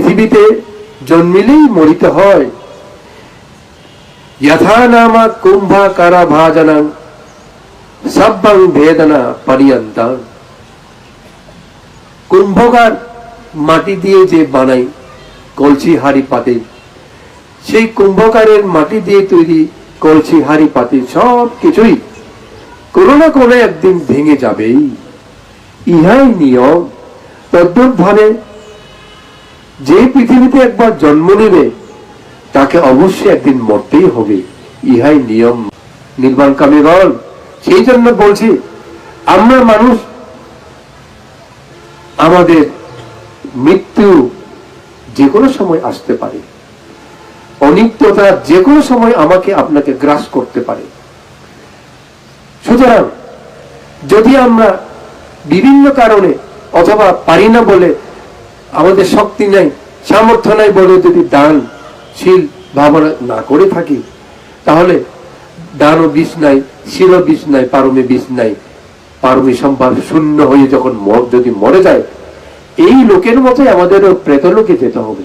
পৃথিবীতে জন্মিলেই মরিতে হয়। নামা ভাজনাং, সব্বাং ভেদনা পরিয়ন্তাং কুম্ভকার মাটি দিয়ে যে বানাই কলসি হাড়ি পাতে, সেই কুম্ভকারের মাটি দিয়ে তৈরি কলসি হাড়ি পাতে সব কিছুই কোনো না কোনো একদিন ভেঙে যাবেই। ইহাই নিয়ম। তদ্ভুত ভাবে যে পৃথিবীতে একবার জন্ম নেবে, তাকে অবশ্যই একদিন মরতেই হবে। ইহাই নিয়ম। নির্মাণ কামিগণ সেই জন্য বলছি, আমরা মানুষ, আমাদের মৃত্যু যে কোনো সময় আসতে পারে। অনিত্যতা যে কোনো সময় আমাকে আপনাকে গ্রাস করতে পারে। সুতরাং, যদি আমরা বিভিন্ন কারণে অথবা পারি না বলে আমাদের শক্তি নাই, সামর্থ্য নাই বলে যদি দান, শীল ভাবনা না করে থাকি, তাহলে দানও বিষ নাই, শিলও বিষ নাই, পারমে বিষ নাই, পারমী সম্ভাব শূন্য হয়ে যখন যদি মরে যায়, এই লোকের মতোই আমাদেরও প্রেতলোকে যেতে হবে।